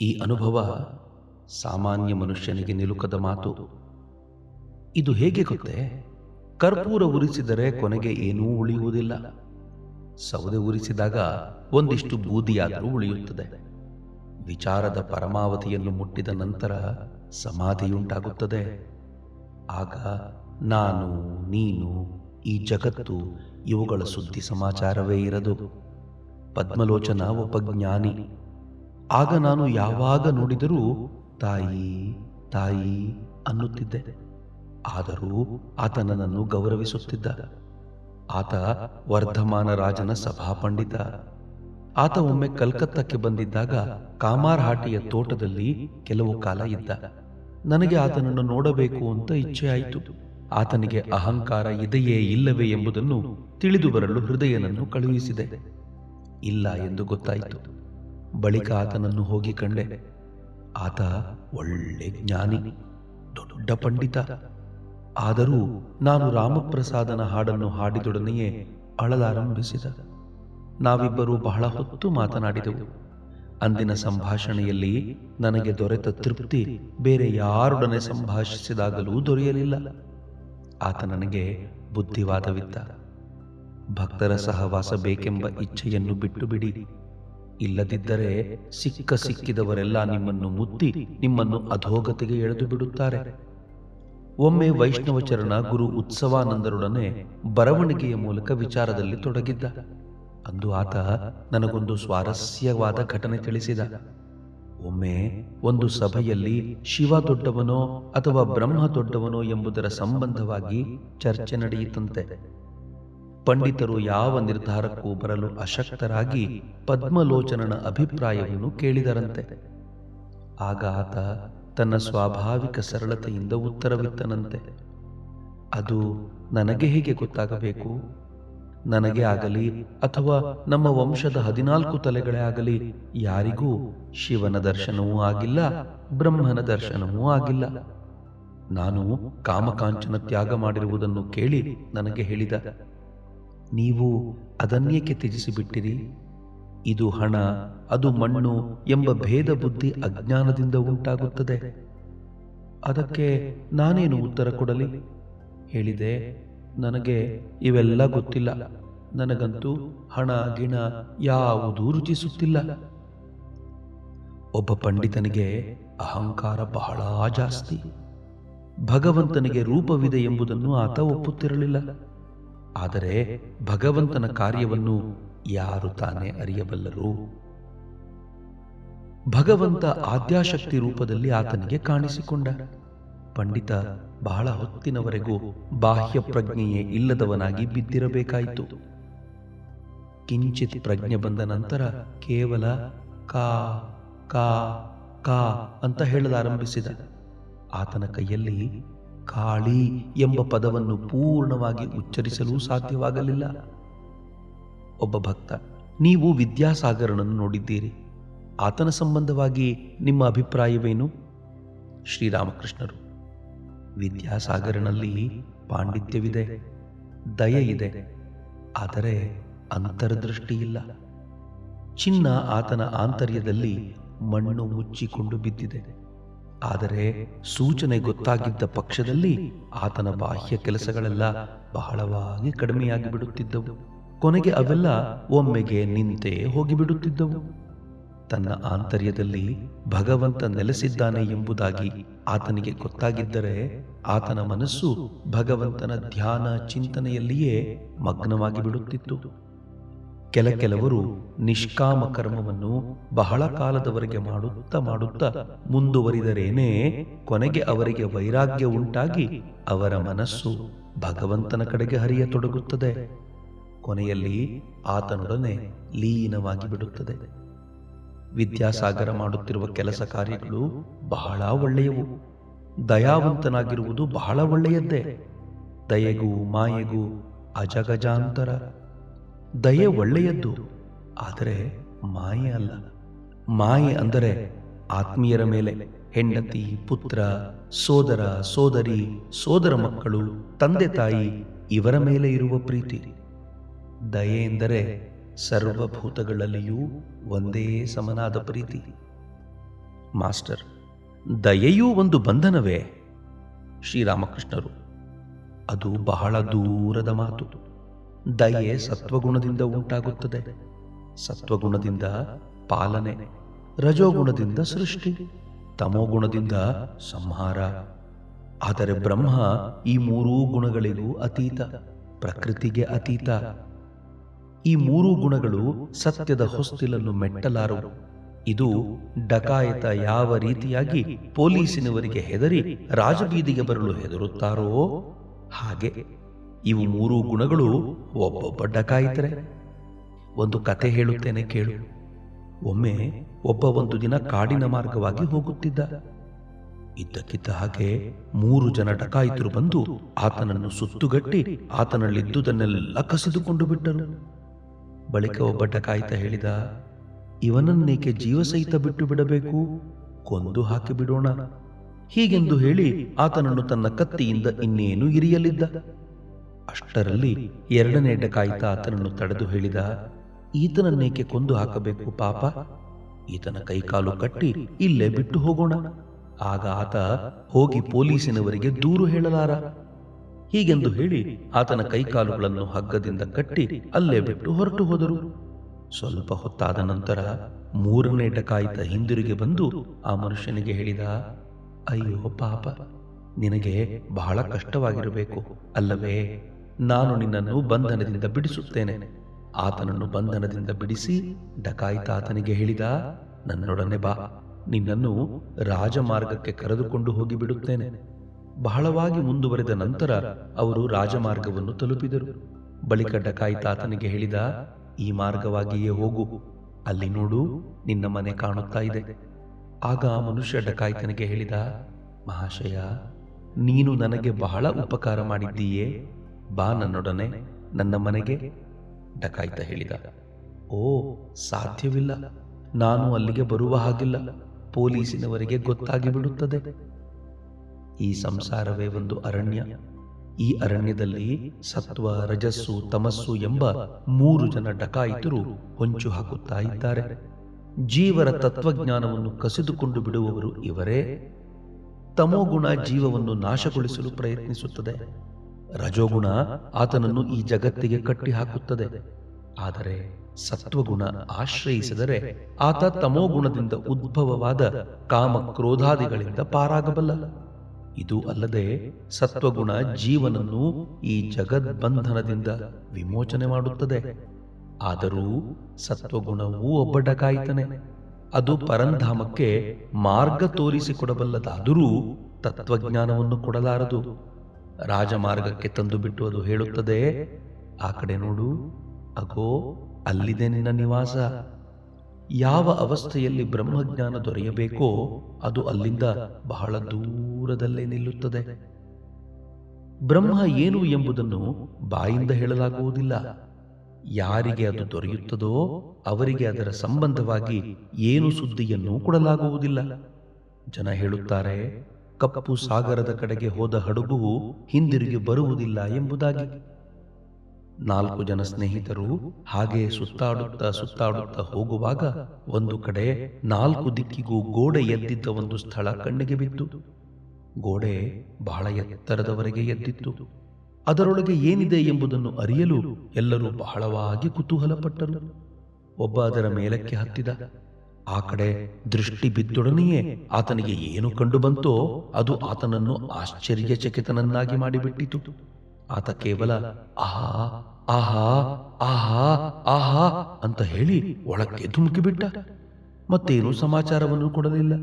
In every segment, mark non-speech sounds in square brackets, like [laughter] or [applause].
ಈ ಅನುಭವ ಸಾಮಾನ್ಯ ಮನುಷ್ಯನಿಗೆ ನಿಲುಕದ ಮಾತು. ಇದು ಹೇಗೆ ಗೊತ್ತೇ? ಕರ್ಪೂರ ಉರಿಸಿದರೆ ಕೊನೆಗೆ ಏನೂ ಉಳಿಯುವುದಿಲ್ಲ. ಸೌದೆ ಉರಿಸಿದಾಗ ಒಂದಿಷ್ಟು ಬೂದಿಯಾದರೂ ಉಳಿಯುತ್ತದೆ. ವಿಚಾರದ ಪರಮಾವಧಿಯನ್ನು ಮುಟ್ಟಿದ ನಂತರ ಸಮಾಧಿಯುಂಟಾಗುತ್ತದೆ. ಆಗ ನಾನು, ನೀನು, ಈ ಜಗತ್ತು, ಇವುಗಳ ಸುದ್ದಿ ಸಮಾಚಾರವೇ ಇರದು. ಪದ್ಮಲೋಚನ ಒಬ್ಬ ಜ್ಞಾನಿ. ಆಗ ನಾನು ಯಾವಾಗ ನೋಡಿದರೂ ತಾಯಿ ತಾಯಿ ಅನ್ನುತ್ತಿದ್ದೆ. ಆದರೂ ಆತ ನನ್ನನ್ನು ಗೌರವಿಸುತ್ತಿದ್ದ. ಆತ ವರ್ಧಮಾನ ರಾಜನ ಸಭಾಪಂಡಿತ. ಆತ ಒಮ್ಮೆ ಕಲ್ಕತ್ತಕ್ಕೆ ಬಂದಿದ್ದಾಗ ಕಾಮಾರ್ಹಾಟಿಯ ತೋಟದಲ್ಲಿ ಕೆಲವು ಕಾಲ ಇದ್ದ. ನನಗೆ ಆತನನ್ನು ನೋಡಬೇಕು ಅಂತ ಇಚ್ಛೆ ಆಯಿತು ಆತನಿಗೆ ಅಹಂಕಾರ ಇದೆಯೇ ಇಲ್ಲವೇ ಎಂಬುದನ್ನು ತಿಳಿದು ಬರಲು ಹೃದಯನನ್ನು ಕಳುಹಿಸಿದೆ. ಇಲ್ಲ ಎಂದು ಗೊತ್ತಾಯಿತು. ಬಳಿಕ ಆತನನ್ನು ಹೋಗಿ ಕಂಡೆ. ಆತ ಒಳ್ಳೆ ಜ್ಞಾನಿ, ದೊಡ್ಡ ಪಂಡಿತ. ಆದರೂ ನಾನು ರಾಮಪ್ರಸಾದನ ಹಾಡನ್ನು ಹಾಡಿದೊಡನೆಯೇ ಅಳಲಾರಂಭಿಸಿದ. ನಾವಿಬ್ಬರು ಬಹಳ ಹೊತ್ತು ಮಾತನಾಡಿದೆವು. ಅಂದಿನ ಸಂಭಾಷಣೆಯಲ್ಲಿ ನನಗೆ ದೊರೆತ ತೃಪ್ತಿ ಬೇರೆ ಯಾರೊಡನೆ ಸಂಭಾಷಿಸಿದಾಗಲೂ ದೊರೆಯಲಿಲ್ಲ. ಆತ ನನಗೆ ಬುದ್ಧಿವಾದವಿದ್ದ ಭಕ್ತರ ಸಹವಾಸ ಬೇಕೆಂಬ ಇಚ್ಛೆಯನ್ನು ಬಿಟ್ಟು ಬಿಡಿ ಇಲ್ಲದಿದ್ದರೆ ಸಿಕ್ಕ ಸಿಕ್ಕಿದವರೆಲ್ಲ ನಿಮ್ಮನ್ನು ಮುತ್ತಿ ನಿಮ್ಮನ್ನು ಅಧೋಗತಿಗೆ ಎಳೆದು ಬಿಡುತ್ತಾರೆ. ಒಮ್ಮೆ ವೈಷ್ಣವಚರಣ ಗುರು ಉತ್ಸವಾನಂದರೊಡನೆ ಬರವಣಿಗೆಯ ಮೂಲಕ ವಿಚಾರದಲ್ಲಿ ತೊಡಗಿದ್ದ. ಅಂದು ಆತ ನನಗೊಂದು ಸ್ವಾರಸ್ಯವಾದ ಘಟನೆ ತಿಳಿಸಿದ. ಒಮ್ಮೆ ಒಂದು ಸಭೆಯಲ್ಲಿ ಶಿವ ದೊಡ್ಡವನೋ ಅಥವಾ ಬ್ರಹ್ಮ ದೊಡ್ಡವನೋ ಎಂಬುದರ ಸಂಬಂಧವಾಗಿ ಚರ್ಚೆ ನಡೆಯಿತಂತೆ. ಪಂಡಿತರು ಯಾವ ನಿರ್ಧಾರಕ್ಕೂ ಬರಲು ಅಶಕ್ತರಾಗಿ ಪದ್ಮಲೋಚನನ ಅಭಿಪ್ರಾಯವನ್ನು ಕೇಳಿದರಂತೆ. ಆಗ ಆತ ತನ್ನ ಸ್ವಾಭಾವಿಕ ಸರಳತೆಯಿಂದ ಉತ್ತರವಿತ್ತನಂತೆ. ಅದು ನನಗೆ ಹೇಗೆ ಗೊತ್ತಾಗಬೇಕು? ನನಗೆ ಆಗಲಿ ಅಥವಾ ನಮ್ಮ ವಂಶದ ಹದಿನಾಲ್ಕು ತಲೆಗಳೇ ಆಗಲಿ, ಯಾರಿಗೂ ಶಿವನ ದರ್ಶನವೂ ಆಗಿಲ್ಲ, ಬ್ರಹ್ಮನ ದರ್ಶನವೂ ಆಗಿಲ್ಲ. ನಾನು ಕಾಮಕಾಂಚನ ತ್ಯಾಗ ಮಾಡಿರುವುದನ್ನು ಕೇಳಿ ನನಗೆ ಹೇಳಿದ. ನೀವು ಅದನ್ನೇಕೆ ತ್ಯಜಿಸಿಬಿಟ್ಟಿರಿ? ಇದು ಹಣ, ಅದು ಮಣ್ಣು ಎಂಬ ಭೇದ ಬುದ್ಧಿ ಅಜ್ಞಾನದಿಂದ ಉಂಟಾಗುತ್ತದೆ. ಅದಕ್ಕೆ ನಾನೇನು ಉತ್ತರ ಕೊಡಲಿ? ಹೇಳಿದೆ, ನನಗೆ ಇವೆಲ್ಲ ಗೊತ್ತಿಲ್ಲ. ನನಗಂತೂ ಹಣ, ಗಿಣ ಯಾವುದೂ ರುಚಿಸುತ್ತಿಲ್ಲ. ಒಬ್ಬ ಪಂಡಿತನಿಗೆ ಅಹಂಕಾರ ಬಹಳ ಜಾಸ್ತಿ. ಭಗವಂತನಿಗೆ ರೂಪವಿದೆ ಎಂಬುದನ್ನು ಆತ ಒಪ್ಪುತ್ತಿರಲಿಲ್ಲ. ಆದರೆ ಭಗವಂತನ ಕಾರ್ಯವನ್ನು ಯಾರು ತಾನೇ ಅರಿಯಬಲ್ಲರು? ಭಗವಂತ ಆದ್ಯಾಶಕ್ತಿ ರೂಪದಲ್ಲಿ ಆತನಿಗೆ ಕಾಣಿಸಿಕೊಂಡ. ಪಂಡಿತ ಬಹಳ ಹೊತ್ತಿನವರೆಗೂ ಬಾಹ್ಯ ಪ್ರಜ್ಞೆಯೇ ಇಲ್ಲದವನಾಗಿ ಬಿದ್ದಿರಬೇಕಾಯಿತು. ಕಿಂಚಿತ್ ಪ್ರಜ್ಞೆ ಬಂದ ನಂತರ ಕೇವಲ ಕಾ ಕಾ ಕಾ ಅಂತ ಹೇಳಲಾರಂಭಿಸಿದ. ಆತನ ಕೈಯಲ್ಲಿ ಕಾಳಿ ಎಂಬ ಪದವನ್ನು ಪೂರ್ಣವಾಗಿ ಉಚ್ಚರಿಸಲು ಸಾಧ್ಯವಾಗಲಿಲ್ಲ. ಒಬ್ಬ ಭಕ್ತ, ನೀವು ವಿದ್ಯಾಸಾಗರನನ್ನು ನೋಡಿದ್ದೀರಿ. ಆತನ ಸಂಬಂಧವಾಗಿ ನಿಮ್ಮ ಅಭಿಪ್ರಾಯವೇನು? ಶ್ರೀರಾಮಕೃಷ್ಣರು, ವಿದ್ಯಾಸಾಗರನಲ್ಲಿ ಪಾಂಡಿತ್ಯವಿದೆ ದಯೆ ಇದೆ ಆದರೆ ಅಂತರದೃಷ್ಟಿಯಿಲ್ಲ. ಚಿನ್ನ ಆತನ ಆಂತರ್ಯದಲ್ಲಿ ಮಣ್ಣು ಮುಚ್ಚಿಕೊಂಡು ಬಿದ್ದಿದೆ. ಆದರೆ ಸೂಚನೆ ಗೊತ್ತಾಗಿದ್ದ ಪಕ್ಷದಲ್ಲಿ ಆತನ ಬಾಹ್ಯ ಕೆಲಸಗಳೆಲ್ಲ ಬಹಳವಾಗಿ ಕಡಿಮೆಯಾಗಿ ಬಿಡುತ್ತಿದ್ದವು ಕೊನೆಗೆ ಅವೆಲ್ಲ ಒಮ್ಮೆಗೆ ನಿಂತೇ ಹೋಗಿಬಿಡುತ್ತಿದ್ದವು. ತನ್ನ ಆಂತರ್ಯದಲ್ಲಿ ಭಗವಂತ ನೆಲೆಸಿದ್ದಾನೆ ಎಂಬುದಾಗಿ ಆತನಿಗೆ ಗೊತ್ತಾಗಿದ್ದರೆ ಆತನ ಮನಸ್ಸು ಭಗವಂತನ ಧ್ಯಾನ ಚಿಂತನೆಯಲ್ಲಿಯೇ ಮಗ್ನವಾಗಿ ಬಿಡುತ್ತಿತ್ತು ಕೆಲ ಕೆಲವರು ನಿಷ್ಕಾಮ ಕರ್ಮವನ್ನು ಬಹಳ ಕಾಲದವರೆಗೆ ಮಾಡುತ್ತಾ ಮಾಡುತ್ತಾ ಮುಂದುವರಿದರೇನೇ ಕೊನೆಗೆ ಅವರಿಗೆ ವೈರಾಗ್ಯ ಉಂಟಾಗಿ ಅವರ ಮನಸ್ಸು ಭಗವಂತನ ಕಡೆಗೆ ಹರಿಯತೊಡಗುತ್ತದೆ. ಕೊನೆಯಲ್ಲಿ ಆತನೊಡನೆ ಲೀನವಾಗಿ ಬಿಡುತ್ತದೆ. ವಿದ್ಯಾಸಾಗರ ಮಾಡುತ್ತಿರುವ ಕೆಲಸ ಕಾರ್ಯಗಳು ಬಹಳ ಒಳ್ಳೆಯವು. ದಯಾವಂತನಾಗಿರುವುದು ಬಹಳ ಒಳ್ಳೆಯದ್ದೇ. ದಯೆಗೂ ಮಾಯೆಗೂ ಅಜಗಜಾಂತರ. ದಯೆ ಒಳ್ಳೆಯದ್ದು, ಆದರೆ ಮಾಯೆ ಅಲ್ಲ. ಮಾಯೆ ಅಂದರೆ ಆತ್ಮೀಯರ ಮೇಲೆ ಹೆಂಡತಿ, ಪುತ್ರ, ಸೋದರ, ಸೋದರಿ, ಸೋದರ ಮಕ್ಕಳು, ತಂದೆ ತಾಯಿ ಇವರ ಮೇಲೆ ಇರುವ ಪ್ರೀತಿ. ದಯೆ ಎಂದರೆ ಸರ್ವಭೂತಗಳಲ್ಲಿಯೂ ಒಂದೇ ಸಮನಾದ ಪ್ರೀತಿ. ಮಾಸ್ಟರ್, ದಯೆಯೂ ಒಂದು ಬಂಧನವೇ ಶ್ರೀರಾಮಕೃಷ್ಣರು. ಅದು ಬಹಳ ದೂರದ ಮಾತು. ದಯೆ ಸತ್ವಗುಣದಿಂದ ಉಂಟಾಗುತ್ತದೆ. ಸತ್ವಗುಣದಿಂದ ಪಾಲನೆ, ರಜೋಗುಣದಿಂದ ಸೃಷ್ಟಿ, ತಮೋಗುಣದಿಂದ ಸಂಹಾರ. ಆದರೆ ಬ್ರಹ್ಮ ಈ ಮೂರೂ ಗುಣಗಳಿಗೂ ಅತೀತ, ಪ್ರಕೃತಿಗೆ ಅತೀತ. ಈ ಮೂರೂ ಗುಣಗಳು ಸತ್ಯದ ಹೊಸ್ತಿಲನ್ನು ಮೆಟ್ಟಲಾರವು ಇದು ಡಕಾಯತ ಯಾವ ರೀತಿಯಾಗಿ ಪೊಲೀಸಿನವರಿಗೆ ಹೆದರಿ ರಾಜಬೀದಿಗೆ ಬರಲು ಹೆದರುತ್ತಾರೋ ಹಾಗೆ. ಇವು ಮೂರು ಗುಣಗಳು ಒಬ್ಬೊಬ್ಬ ಡಕಾಯಿತರೆ ಒಂದು ಕತೆ ಹೇಳುತ್ತೇನೆ ಕೇಳು. ಒಮ್ಮೆ ಒಬ್ಬ ಒಂದು ದಿನ ಕಾಡಿನ ಮಾರ್ಗವಾಗಿ ಹೋಗುತ್ತಿದ್ದ. ಇದ್ದಕ್ಕಿದ್ದ ಹಾಗೆ ಮೂರು ಜನ ಡಕಾಯಿತರು ಬಂದು ಆತನನ್ನು ಸುತ್ತುಗಟ್ಟಿ ಆತನಲ್ಲಿದ್ದುದನ್ನೆಲ್ಲ ಕಸಿದುಕೊಂಡು ಬಿಟ್ಟರು. ಬಳಿಕ ಒಬ್ಬ ಡಕಾಯಿತ ಹೇಳಿದ, ಇವನನ್ನೇಕೆ ಜೀವ ಸಹಿತ ಬಿಟ್ಟು ಬಿಡಬೇಕು? ಕೊಂದು ಹಾಕಿ ಬಿಡೋಣ. ಹೀಗೆಂದು ಹೇಳಿ ಆತನನ್ನು ತನ್ನ ಕತ್ತಿಯಿಂದ ಇನ್ನೇನು ಇರಿಯಲಿದ್ದ. ಅಷ್ಟರಲ್ಲಿ ಎರಡನೇ ಡಕಾಯಿತ ಆತನನ್ನು ತಡೆದು ಹೇಳಿದ, ಈತನನ್ನೇಕೆ ಕೊಂದು ಹಾಕಬೇಕು ಪಾಪ? ಈತನ ಕೈಕಾಲು ಕಟ್ಟಿ ಇಲ್ಲೇ ಬಿಟ್ಟು ಹೋಗೋಣ. ಆಗ ಆತ ಹೋಗಿ ಪೊಲೀಸಿನವರಿಗೆ ದೂರು ಹೇಳಲಾರ. ಹೀಗೆಂದು ಹೇಳಿ ಆತನ ಕೈಕಾಲುಗಳನ್ನು ಹಗ್ಗದಿಂದ ಕಟ್ಟಿ ಅಲ್ಲೇ ಬಿಟ್ಟು ಹೊರಟು ಹೋದರು. ಸ್ವಲ್ಪ ಹೊತ್ತಾದ ನಂತರ ಮೂರನೇ ಡಕಾಯಿತ ಹಿಂದಿರುಗಿ ಬಂದು ಆ ಮನುಷ್ಯನಿಗೆ ಹೇಳಿದ, ಅಯ್ಯೋ ಪಾಪ, ನಿನಗೆ ಬಹಳ ಕಷ್ಟವಾಗಿರಬೇಕು, ಅಲ್ಲವೇ? ನಾನು ನಿನ್ನನ್ನು ಬಂಧನದಿಂದ ಬಿಡಿಸುತ್ತೇನೆ. ಆತನನ್ನು ಬಂಧನದಿಂದ ಬಿಡಿಸಿ ಡಕಾಯಿತ ಆತನಿಗೆ ಹೇಳಿದ, ನನ್ನೊಡನೆ ಬಾ. ನಿನ್ನನ್ನು ರಾಜಮಾರ್ಗಕ್ಕೆ ಕರೆದುಕೊಂಡು ಹೋಗಿ ಬಿಡುತ್ತೇನೆ. ಬಹಳವಾಗಿ ಮುಂದುವರೆದ ನಂತರ ಅವರು ರಾಜಮಾರ್ಗವನ್ನು ತಲುಪಿದರು. ಬಳಿಕ ಡಕಾಯಿತ ಆತನಿಗೆ ಹೇಳಿದ, ಈ ಮಾರ್ಗವಾಗಿಯೇ ಹೋಗು. ಅಲ್ಲಿ ನೋಡು, ನಿನ್ನ ಮನೆ ಕಾಣುತ್ತಾ ಇದೆ. ಆಗ ಆ ಮನುಷ್ಯ ಡಕಾಯಿತನಿಗೆ ಹೇಳಿದ, ಮಹಾಶಯ, ನೀನು ನನಗೆ ಬಹಳ ಉಪಕಾರ ಮಾಡಿದ್ದೀಯೇ. ಬಾ ನನ್ನೊಡನೆ ನನ್ನ ಮನೆಗೆ ಡಕಾಯ್ತ ಹೇಳಿದ. ಓ, ಸಾಧ್ಯವಿಲ್ಲ. ನಾನು ಅಲ್ಲಿಗೆ ಬರುವ ಹಾಗಿಲ್ಲ. ಪೊಲೀಸಿನವರಿಗೆ ಗೊತ್ತಾಗಿ ಬಿಡುತ್ತದೆ. ಈ ಸಂಸಾರವೇ ಒಂದು ಅರಣ್ಯ. ಈ ಅರಣ್ಯದಲ್ಲಿ ಸತ್ವ, ರಜಸ್ಸು, ತಮಸ್ಸು ಎಂಬ ಮೂರು ಜನ ಡಕಾಯಿತರು ಹೊಂಚು ಹಾಕುತ್ತಾ ಇದ್ದಾರೆ. ಜೀವರ ತತ್ವಜ್ಞಾನವನ್ನು ಕಸಿದುಕೊಂಡು ಬಿಡುವವರು ಇವರೇ. ತಮೋಗುಣ ಜೀವವನ್ನು ನಾಶಗೊಳಿಸಲು ಪ್ರಯತ್ನಿಸುತ್ತದೆ. ರಜೋಗುಣ ಆತನನ್ನು ಈ ಜಗತ್ತಿಗೆ ಕಟ್ಟಿಹಾಕುತ್ತದೆ. ಆದರೆ ಸತ್ವಗುಣ ಆಶ್ರಯಿಸಿದರೆ ಆತ ತಮೋಗುಣದಿಂದ ಉದ್ಭವವಾದ ಕಾಮ ಕ್ರೋಧಾದಿಗಳಿಂದ ಪಾರಾಗಬಲ್ಲ. ಇದು ಅಲ್ಲದೆ ಸತ್ವಗುಣ ಜೀವನನ್ನು ಈ ಜಗದ್ಬಂಧನದಿಂದ ವಿಮೋಚನೆ ಮಾಡುತ್ತದೆ. ಆದರೂ ಸತ್ವಗುಣವೂ ಒಬ್ಬ ಡಕಾಯಿತನೆ ಅದು ಪರಂಧಾಮಕ್ಕೆ ಮಾರ್ಗ ತೋರಿಸಿಕೊಡಬಲ್ಲದಾದರೂ ತತ್ವಜ್ಞಾನವನ್ನು ಕೊಡಲಾರದು. ರಾಜಮಾರ್ಗಕ್ಕೆ ತಂದು ಬಿಟ್ಟು ಅದು ಹೇಳುತ್ತದೆ, ಆ ಕಡೆ ನೋಡು, ಅಗೋ, ಅಲ್ಲಿದೆ ನಿನ್ನ ನಿವಾಸ. ಯಾವ ಅವಸ್ಥೆಯಲ್ಲಿ ಬ್ರಹ್ಮಜ್ಞಾನ ದೊರೆಯಬೇಕೋ ಅದು ಅಲ್ಲಿಂದ ಬಹಳ ದೂರದಲ್ಲೇ ನಿಲ್ಲುತ್ತದೆ. ಬ್ರಹ್ಮ ಏನು ಎಂಬುದನ್ನು ಬಾಯಿಂದ ಹೇಳಲಾಗುವುದಿಲ್ಲ. ಯಾರಿಗೆ ಅದು ದೊರೆಯುತ್ತದೋ ಅವರಿಗೆ ಅದರ ಸಂಬಂಧವಾಗಿ ಏನು ಸುದ್ದಿಯನ್ನು ಕೊಡಲಾಗುವುದಿಲ್ಲ. ಜನ ಹೇಳುತ್ತಾರೆ ಕಪ್ಪು ಸಾಗರದ ಕಡೆಗೆ ಹೋದ ಹಡಗುವು ಹಿಂದಿರುಗಿ ಬರುವುದಿಲ್ಲ ಎಂಬುದಾಗಿ. ನಾಲ್ಕು ಜನ ಸ್ನೇಹಿತರು ಹಾಗೆ ಸುತ್ತಾಡುತ್ತಾ ಸುತ್ತಾಡುತ್ತಾ ಹೋಗುವಾಗ ಒಂದು ಕಡೆ ನಾಲ್ಕು ದಿಕ್ಕಿಗೂ ಗೋಡೆ ಎದ್ದಿದ್ದ ಒಂದು ಸ್ಥಳ ಕಣ್ಣಿಗೆ ಬಿತ್ತು. ಗೋಡೆ ಬಹಳ ಎತ್ತರದವರೆಗೆ ಎದ್ದಿತ್ತು. ಅದರೊಳಗೆ ಏನಿದೆ ಎಂಬುದನ್ನು ಅರಿಯಲು ಎಲ್ಲರೂ ಬಹಳವಾಗಿ ಕುತೂಹಲಪಟ್ಟರು. ಒಬ್ಬ ಅದರ ಮೇಲಕ್ಕೆ ಹತ್ತಿದ. ಆ ಕಡೆ ದೃಷ್ಟಿ ಬಿದ್ದೊಡನೆಯೇ ಆತನಿಗೆ ಏನು ಕಂಡುಬಂತೋ ಅದು ಆತನನ್ನು ಆಶ್ಚರ್ಯಚಕಿತನನ್ನಾಗಿ ಮಾಡಿಬಿಟ್ಟಿತು. ಆತ ಕೇವಲ, ಆಹಾ ಆಹಾ ಆಹಾ ಆಹಾ ಅಂತ ಹೇಳಿ ಒಳಕ್ಕೆ ಧುಮುಕಿಬಿಟ್ಟ ಮತ್ತೇನು ಸಮಾಚಾರವನ್ನು ಕೊಡಲಿಲ್ಲ.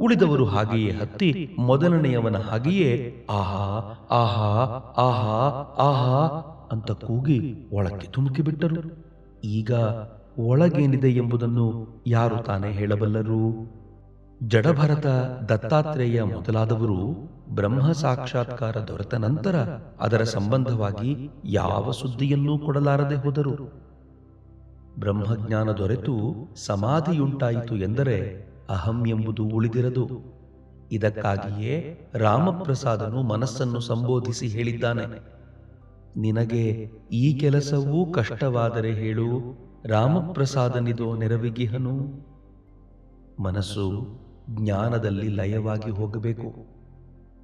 ಉಳಿದವರು ಹಾಗೆಯೇ ಹತ್ತಿ ಮೊದಲನೆಯವನ ಹಾಗೆಯೇ, ಆಹಾ ಆಹಾ ಆಹಾ ಆಹಾ ಅಂತ ಕೂಗಿ ಒಳಕ್ಕೆ ಧುಮುಕಿಬಿಟ್ಟರು ಈಗ ಒಳಗೇನಿದೆ ಎಂಬುದನ್ನು ಯಾರು ತಾನೇ ಹೇಳಬಲ್ಲರು? ಜಡಭರತ ದತ್ತಾತ್ರೇಯ ಮೊದಲಾದವರು ಬ್ರಹ್ಮ ಸಾಕ್ಷಾತ್ಕಾರ ದೊರೆತ ನಂತರ ಅದರ ಸಂಬಂಧವಾಗಿ ಯಾವ ಸುದ್ದಿಯನ್ನೂ ಕೊಡಲಾರದೆ ಹೋದರು. ಬ್ರಹ್ಮಜ್ಞಾನ ದೊರೆತು ಸಮಾಧಿಯುಂಟಾಯಿತು ಎಂದರೆ ಅಹಂ ಎಂಬುದು ಉಳಿದಿರದು. ಇದಕ್ಕಾಗಿಯೇ ರಾಮಪ್ರಸಾದನು ಮನಸ್ಸನ್ನು ಸಂಬೋಧಿಸಿ ಹೇಳಿದ್ದಾನೆ, ನಿನಗೆ ಈ ಕೆಲಸವೂ ಕಷ್ಟವಾದರೆ ಹೇಳು ರಾಮಪ್ರಸಾದನಿದೋ ನೆರವಿಗಿಹನು. ಮನಸ್ಸು ಜ್ಞಾನದಲ್ಲಿ ಲಯವಾಗಿ ಹೋಗಬೇಕು.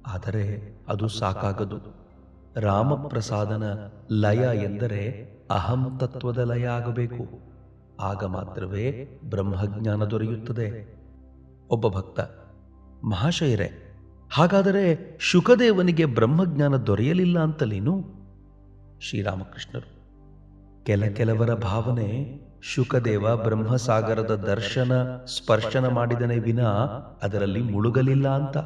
ಆದರೆ ಅದು ಸಾಕಾಗದು. ರಾಮಪ್ರಸಾದನ ಲಯ ಎಂದರೆ ಅಹಂ ತತ್ವದ ಲಯ ಆಗಬೇಕು. ಆಗ ಮಾತ್ರವೇ ಬ್ರಹ್ಮಜ್ಞಾನ ದೊರೆಯುತ್ತದೆ. ಒಬ್ಬ ಭಕ್ತ, ಮಹಾಶಯರೇ, ಹಾಗಾದರೆ ಶುಕದೇವನಿಗೆ ಬ್ರಹ್ಮಜ್ಞಾನ ದೊರೆಯಲಿಲ್ಲ ಅಂತಲೇನು? ಶ್ರೀರಾಮಕೃಷ್ಣರು ಕೆಲ ಕೆಲವರ ಭಾವನೆ ಶುಕದೇವ ಬ್ರಹ್ಮಸಾಗರದ ದರ್ಶನ, ಸ್ಪರ್ಶನ ಮಾಡಿದನೆ ವಿನ ಅದರಲ್ಲಿ ಮುಳುಗಲಿಲ್ಲ ಅಂತ.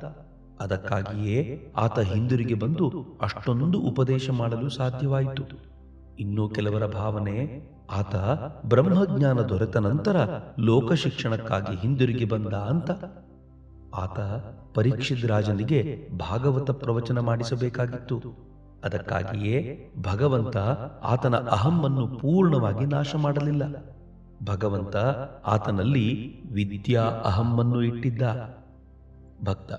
ಅದಕ್ಕಾಗಿಯೇ ಆತ ಹಿಂದಿರುಗಿ ಬಂದು ಅಷ್ಟೊಂದು ಉಪದೇಶ ಮಾಡಲು ಸಾಧ್ಯವಾಯಿತು. ಇನ್ನೂ ಕೆಲವರ ಭಾವನೆ ಆತ ಬ್ರಹ್ಮಜ್ಞಾನ ದೊರೆತ ನಂತರ ಲೋಕ ಶಿಕ್ಷಣಕ್ಕಾಗಿ ಹಿಂದಿರುಗಿ ಬಂದ ಅಂತ. ಆತ ಪರೀಕ್ಷಿತ್ ರಾಜನಿಗೆ ಭಾಗವತ ಪ್ರವಚನ ಮಾಡಿಸಬೇಕಾಗಿತ್ತು. ಅದಕ್ಕಾಗಿಯೇ ಭಗವಂತ ಆತನ ಅಹಮ್ಮನ್ನು ಪೂರ್ಣವಾಗಿ ನಾಶ ಮಾಡಲಿಲ್ಲ ಭಗವಂತ ಆತನಲ್ಲಿ ವಿದ್ಯಾ ಅಹಮ್ಮನ್ನು ಇಟ್ಟಿದ್ದ. ಭಕ್ತ,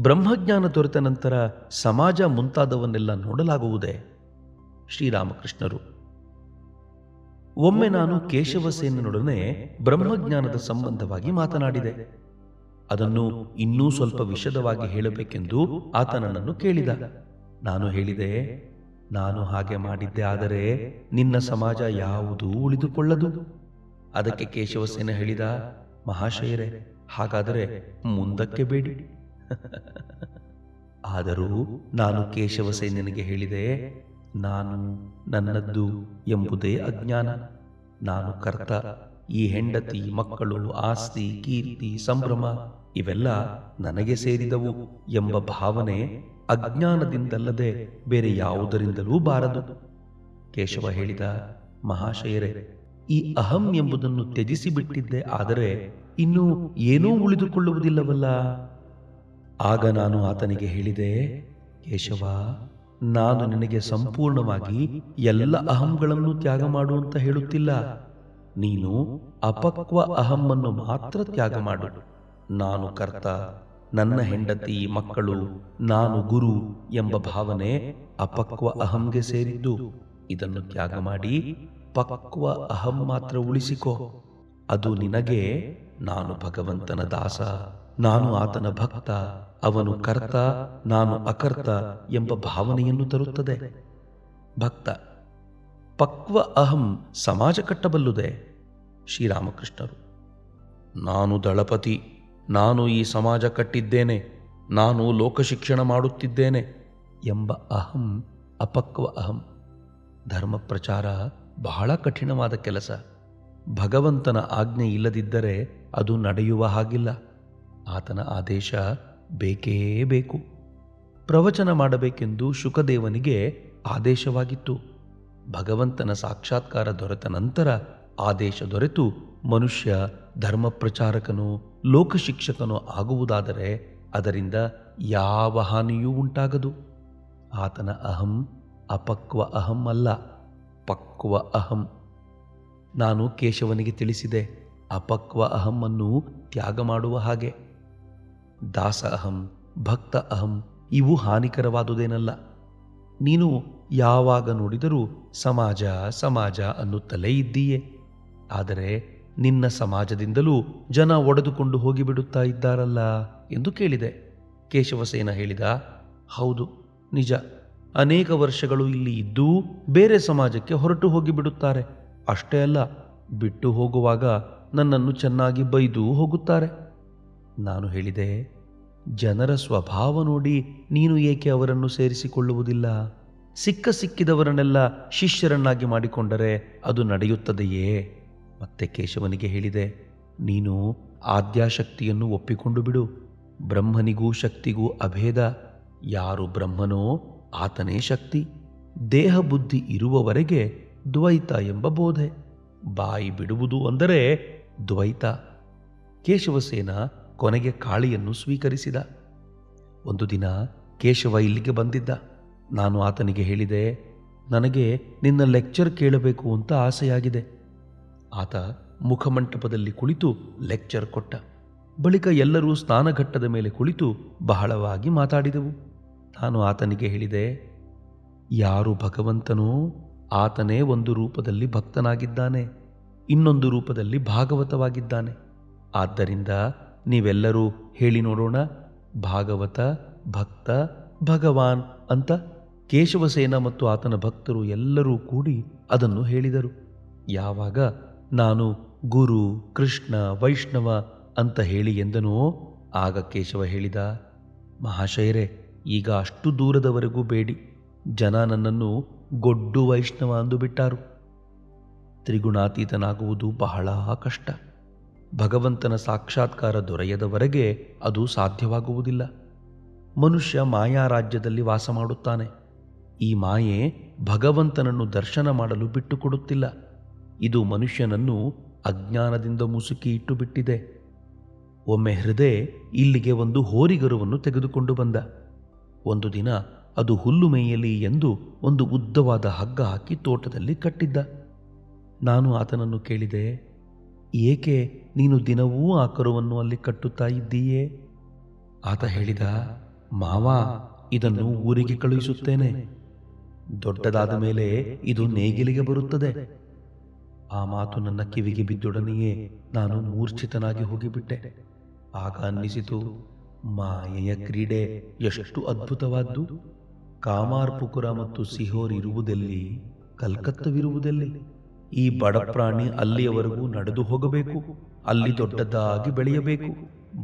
ಬ್ರಹ್ಮಜ್ಞಾನ ದೊರೆತ ನಂತರ ಸಮಾಜ ಮುಂತಾದವನ್ನೆಲ್ಲ ನೋಡಲಾಗುವುದೇ? ಶ್ರೀರಾಮಕೃಷ್ಣರು, ಒಮ್ಮೆ ನಾನು ಕೇಶವಸೇನನೊಡನೆ ಬ್ರಹ್ಮಜ್ಞಾನದ ಸಂಬಂಧವಾಗಿ ಮಾತನಾಡಿದೆ. ಅದನ್ನು ಇನ್ನೂ ಸ್ವಲ್ಪ ವಿಶದವಾಗಿ ಹೇಳಬೇಕೆಂದು ಆತನನ್ನು ಕೇಳಿದ. ನಾನು ಹೇಳಿದೆ, ನಾನು ಹಾಗೆ ಮಾಡಿದ್ದೆ ಆದರೆ ನಿನ್ನ ಸಮಾಜ ಯಾವುದೂ ಉಳಿದುಕೊಳ್ಳದು? ಅದಕ್ಕೆ ಕೇಶವಸೇನ ಹೇಳಿದ, ಮಹಾಶಯರೇ, ಹಾಗಾದರೆ ಮುಂದಕ್ಕೆ ಬೇಡಿ. [laughs] ಆದರೂ ನಾನು ಕೇಶವಸೇನನಿಗೆ ಹೇಳಿದೆ, ನಾನು ನನ್ನದ್ದು ಎಂಬುದೇ ಅಜ್ಞಾನ. ನಾನು ಕರ್ತ, ಈ ಹೆಂಡತಿ, ಮಕ್ಕಳು, ಆಸ್ತಿ, ಕೀರ್ತಿ, ಸಂಭ್ರಮ ಇವೆಲ್ಲ ನನಗೆ ಸೇರಿದವು ಎಂಬ ಭಾವನೆ ಅಜ್ಞಾನದಿಂದಲ್ಲದೆ ಬೇರೆ ಯಾವುದರಿಂದಲೂ ಬಾರದು. ಕೇಶವ ಹೇಳಿದ, ಮಹಾಶಯರೇ, ಈ ಅಹಂ ಎಂಬುದನ್ನು ತ್ಯಜಿಸಿ ಬಿಟ್ಟಿದ್ದೆ ಆದರೆ ಇನ್ನು ಏನೂ ಉಳಿದುಕೊಳ್ಳುವುದಿಲ್ಲವಲ್ಲ? ಆಗ ನಾನು ಆತನಿಗೆ ಹೇಳಿದೆ, ಕೇಶವ, ನಾನು ನಿನಗೆ ಸಂಪೂರ್ಣವಾಗಿ ಎಲ್ಲ ಅಹಂಗಳನ್ನು ತ್ಯಾಗ ಮಾಡು ಅಂತ ಹೇಳುತ್ತಿಲ್ಲ. ನೀನು ಅಪಕ್ವ ಅಹಮ್ಮನ್ನು ಮಾತ್ರ ತ್ಯಾಗ ಮಾಡು. ನಾನು ಕರ್ತ ನನ್ನ ಹೆಂಡತಿ, ಮಕ್ಕಳು, ನಾನು ಗುರು ಎಂಬ ಭಾವನೆ ಅಪಕ್ವ ಅಹಂಗೆ ಸೇರಿದ್ದು. ಇದನ್ನು ತ್ಯಾಗ ಮಾಡಿ ಪಕ್ವ ಅಹಂ ಮಾತ್ರ ಉಳಿಸಿಕೋ. ಅದು ನಿನಗೆ, ನಾನು ಭಗವಂತನ ದಾಸ, ನಾನು ಆತನ ಭಕ್ತ, ಅವನು ಕರ್ತ, ನಾನು ಅಕರ್ತ ಎಂಬ ಭಾವನೆಯನ್ನು ತರುತ್ತದೆ. ಭಕ್ತ, ಪಕ್ವ ಅಹಂ ಸಮಾಜ ಕಟ್ಟಬಲ್ಲುದೆ? ಶ್ರೀರಾಮಕೃಷ್ಣರು, ನಾನು ದಳಪತಿ ನಾನು ಈ ಸಮಾಜ ಕಟ್ಟಿದ್ದೇನೆ, ನಾನು ಲೋಕಶಿಕ್ಷಣ ಮಾಡುತ್ತಿದ್ದೇನೆ ಎಂಬ ಅಹಂ, ಅಪಕ್ವ ಅಹಂ. ಧರ್ಮ ಪ್ರಚಾರ ಬಹಳ ಕಠಿಣವಾದ ಕೆಲಸ. ಭಗವಂತನ ಆಜ್ಞೆ ಇಲ್ಲದಿದ್ದರೆ ಅದು ನಡೆಯುವ ಹಾಗಿಲ್ಲ. ಆತನ ಆದೇಶ ಬೇಕೇ ಬೇಕು. ಪ್ರವಚನ ಮಾಡಬೇಕೆಂದು ಶುಕದೇವನಿಗೆ ಆದೇಶವಾಗಿತ್ತು. ಭಗವಂತನ ಸಾಕ್ಷಾತ್ಕಾರ ದೊರೆತ ನಂತರ ಆದೇಶ ದೊರೆತು ಮನುಷ್ಯ ಧರ್ಮ ಪ್ರಚಾರಕನು ಲೋಕಶಿಕ್ಷಕನು ಆಗುವುದಾದರೆ ಅದರಿಂದ ಯಾವ ಹಾನಿಯೂ ಉಂಟಾಗದು. ಆತನ ಅಹಂ ಅಪಕ್ವ ಅಹಂ ಅಲ್ಲ, ಪಕ್ವ ಅಹಂ. ನಾನು ಕೇಶವನಿಗೆ ತಿಳಿಸಿದೆ, ಅಪಕ್ವ ಅಹಂ ಅನ್ನು ತ್ಯಾಗ ಮಾಡುವ ಹಾಗೆ. ದಾಸ ಅಹಂ, ಭಕ್ತ ಅಹಂ, ಇವು ಹಾನಿಕರವಾದುದೇನಲ್ಲ. ನೀನು ಯಾವಾಗ ನೋಡಿದರೂ ಸಮಾಜ ಸಮಾಜ ಅನ್ನುತ್ತಲೇ ಇದ್ದೀಯೆ. ಆದರೆ ನಿನ್ನ ಸಮಾಜದಿಂದಲೂ ಜನ ಒಡೆದುಕೊಂಡು ಹೋಗಿಬಿಡುತ್ತಾ ಇದ್ದಾರಲ್ಲ ಎಂದು ಕೇಳಿದೆ. ಕೇಶವಸೇನ ಹೇಳಿದ, ಹೌದು, ನಿಜ. ಅನೇಕ ವರ್ಷಗಳು ಇಲ್ಲಿ ಇದ್ದೂ ಬೇರೆ ಸಮಾಜಕ್ಕೆ ಹೊರಟು ಹೋಗಿಬಿಡುತ್ತಾರೆ. ಅಷ್ಟೇ ಅಲ್ಲ, ಬಿಟ್ಟು ಹೋಗುವಾಗ ನನ್ನನ್ನು ಚೆನ್ನಾಗಿ ಬೈದು ಹೋಗುತ್ತಾರೆ. ನಾನು ಹೇಳಿದೆ, ಜನರ ಸ್ವಭಾವ ನೋಡಿ ನೀನು ಏಕೆ ಅವರನ್ನು ಸೇರಿಸಿಕೊಳ್ಳುವುದಿಲ್ಲ? ಸಿಕ್ಕ ಸಿಕ್ಕಿದವರನ್ನೆಲ್ಲ ಶಿಷ್ಯರನ್ನಾಗಿ ಮಾಡಿಕೊಂಡರೆ ಅದು ನಡೆಯುತ್ತದೆಯೇ? ಮತ್ತೆ ಕೇಶವನಿಗೆ ಹೇಳಿದೆ, ನೀನು ಆದ್ಯಾಶಕ್ತಿಯನ್ನು ಒಪ್ಪಿಕೊಂಡು ಬಿಡು. ಬ್ರಹ್ಮನಿಗೂ ಶಕ್ತಿಗೂ ಅಭೇದ. ಯಾರು ಬ್ರಹ್ಮನೋ ಆತನೇ ಶಕ್ತಿ. ದೇಹ ಬುದ್ಧಿ ಇರುವವರೆಗೆ ದ್ವೈತ ಎಂಬ ಬೋಧೆ. ಬಾಯಿ ಬಿಡುವುದು ಅಂದರೆ ದ್ವೈತ. ಕೇಶವಸೇನ ಕೊನೆಗೆ ಕಾಳಿಯನ್ನು ಸ್ವೀಕರಿಸಿದ. ಒಂದು ದಿನ ಕೇಶವ ಇಲ್ಲಿಗೆ ಬಂದಿದ್ದ. ನಾನು ಆತನಿಗೆ ಹೇಳಿದೆ, ನನಗೆ ನಿನ್ನ ಲೆಕ್ಚರ್ ಕೇಳಬೇಕು ಅಂತ ಆಸೆಯಾಗಿದೆ. ಆತ ಮುಖಮಂಟಪದಲ್ಲಿ ಕುಳಿತು ಲೆಕ್ಚರ್ ಕೊಟ್ಟ. ಬಳಿಕ ಎಲ್ಲರೂ ಸ್ನಾನಘಟ್ಟದ ಮೇಲೆ ಕುಳಿತು ಬಹಳವಾಗಿ ಮಾತಾಡಿದೆವು. ನಾನು ಆತನಿಗೆ ಹೇಳಿದೆ, ಯಾರು ಭಗವಂತನೋ ಆತನೇ ಒಂದು ರೂಪದಲ್ಲಿ ಭಕ್ತನಾಗಿದ್ದಾನೆ, ಇನ್ನೊಂದು ರೂಪದಲ್ಲಿ ಭಾಗವತವಾಗಿದ್ದಾನೆ. ಆದ್ದರಿಂದ ನೀವೆಲ್ಲರೂ ಹೇಳಿ ನೋಡೋಣ, ಭಾಗವತ, ಭಕ್ತ, ಭಗವಾನ್ ಅಂತ ಕೇಶವಸೇನ ಮತ್ತು ಆತನ ಭಕ್ತರು ಎಲ್ಲರೂ ಕೂಡಿ ಅದನ್ನು ಹೇಳಿದರು. ಯಾವಾಗ ನಾನು ಗುರು, ಕೃಷ್ಣ, ವೈಷ್ಣವ ಅಂತ ಹೇಳಿ ಎಂದನೋ ಆಗ ಕೇಶವ ಹೇಳಿದ, ಮಹಾಶಯರೇ, ಈಗ ಅಷ್ಟು ದೂರದವರೆಗೂ ಬೇಡಿ. ಜನ ನನ್ನನ್ನು ಗೊಡ್ಡು ವೈಷ್ಣವ ಅಂದು ಬಿಟ್ಟಾರು. ತ್ರಿಗುಣಾತೀತನಾಗುವುದು ಬಹಳ ಕಷ್ಟ. ಭಗವಂತನ ಸಾಕ್ಷಾತ್ಕಾರ ದೊರೆಯದವರೆಗೆ ಅದು ಸಾಧ್ಯವಾಗುವುದಿಲ್ಲ. ಮನುಷ್ಯ ಮಾಯಾ ರಾಜ್ಯದಲ್ಲಿ ವಾಸ ಮಾಡುತ್ತಾನೆ. ಈ ಮಾಯೆ ಭಗವಂತನನ್ನು ದರ್ಶನ ಮಾಡಲು ಬಿಟ್ಟುಕೊಡುತ್ತಿಲ್ಲ. ಇದು ಮನುಷ್ಯನನ್ನು ಅಜ್ಞಾನದಿಂದ ಮುಸುಕಿ ಇಟ್ಟು ಬಿಟ್ಟಿದೆ ಒಮ್ಮೆ ಹೃದಯ ಇಲ್ಲಿಗೆ ಒಂದು ಹೋರಿಗರುವನ್ನು ತೆಗೆದುಕೊಂಡು ಬಂದ. ಒಂದು ದಿನ ಅದು ಹುಲ್ಲು ಮೇಯಲಿ ಎಂದು ಒಂದು ಉದ್ದವಾದ ಹಗ್ಗ ಹಾಕಿ ತೋಟದಲ್ಲಿ ಕಟ್ಟಿದ್ದ. ನಾನು ಆತನನ್ನು ಕೇಳಿದೆ, ಏಕೆ ನೀನು ದಿನವೂ ಆ ಕರುವನ್ನು ಅಲ್ಲಿ ಕಟ್ಟುತ್ತಾ ಇದ್ದೀಯೇ? ಆತ ಹೇಳಿದ, ಮಾವ, ಇದನ್ನು ಊರಿಗೆ ಕಳುಹಿಸುತ್ತೇನೆ. ದೊಡ್ಡದಾದ ಮೇಲೆ ಇದು ನೇಗಿಲಿಗೆ ಬರುತ್ತದೆ. ಆ ಮಾತು ನನ್ನ ಕಿವಿಗೆ ಬಿದ್ದೊಡನೆಯೇ ನಾನು ಮೂರ್ಛಿತನಾಗಿ ಹೋಗಿಬಿಟ್ಟೆ. ಆಗ ಅನ್ನಿಸಿತು, ಮಾಯೆಯ ಕ್ರೀಡೆ ಎಷ್ಟು ಅದ್ಭುತವಾದ್ದು. ಕಾಮಾರ್ಪುಕುರ ಮತ್ತು ಸಿಹೋರ್ ಇರುವುದೆಲ್ಲಿ, ಕಲ್ಕತ್ತವಿರುವುದೆಲ್ಲಿ? ಈ ಬಡ ಪ್ರಾಣಿ ಅಲ್ಲಿಯವರೆಗೂ ನಡೆದು ಹೋಗಬೇಕು, ಅಲ್ಲಿ ದೊಡ್ಡದಾಗಿ ಬೆಳೆಯಬೇಕು,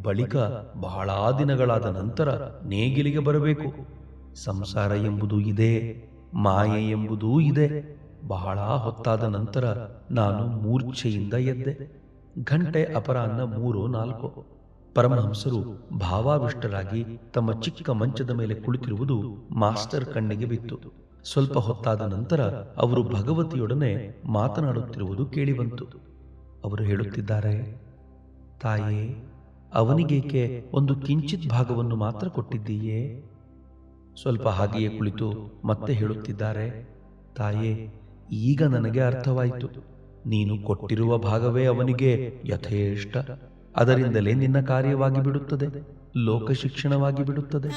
ಬಳಿಕ ಬಹಳ ದಿನಗಳಾದ ನಂತರ ನೇಗಿಲಿಗೆ ಬರಬೇಕು. ಸಂಸಾರ ಎಂಬುದು ಇದೆ, ಮಾಯೆ ಎಂಬುದೂ ಇದೆ. ಬಹಳ ಹೊತ್ತಾದ ನಂತರ ನಾನು ಮೂರ್ಛೆಯಿಂದ ಎದ್ದೆ. ಗಂಟೆ ಅಪರಾಹ್ನ ಮೂರು ನಾಲ್ಕು. ಪರಮಹಂಸರು ಭಾವಾವಿಷ್ಟರಾಗಿ ತಮ್ಮ ಚಿಕ್ಕ ಮಂಚದ ಮೇಲೆ ಕುಳಿತಿರುವುದು ಮಾಸ್ಟರ್ ಕಣ್ಣಿಗೆ ಬಿತ್ತು. ಸ್ವಲ್ಪ ಹೊತ್ತಾದ ನಂತರ ಅವರು ಭಗವತಿಯೊಡನೆ ಮಾತನಾಡುತ್ತಿರುವುದು ಕೇಳಿಬಂತು. ಅವರು ಹೇಳುತ್ತಿದ್ದಾರೆ, ತಾಯೇ, ಅವನಿಗೇಕೆ ಒಂದು ಕಿಂಚಿತ್ ಭಾಗವನ್ನು ಮಾತ್ರ ಕೊಟ್ಟಿದ್ದೀಯೇ? ಸ್ವಲ್ಪ ಹಾಗೆಯೇ ಕುಳಿತು ಮತ್ತೆ ಹೇಳುತ್ತಿದ್ದಾರೆ, ತಾಯೇ ಈಗ ನನಗೆ ಅರ್ಥವಾಯಿತು. ನೀನು ಕೊಟ್ಟಿರುವ ಭಾಗವೇ ಅವನಿಗೆ ಯಥೇಷ್ಟ. ಅದರಿಂದಲೇ ನಿನ್ನ ಕಾರ್ಯವಾಗಿ ಬಿಡುತ್ತದೆ ಲೋಕ ಶಿಕ್ಷಣವಾಗಿ ಬಿಡುತ್ತದೆ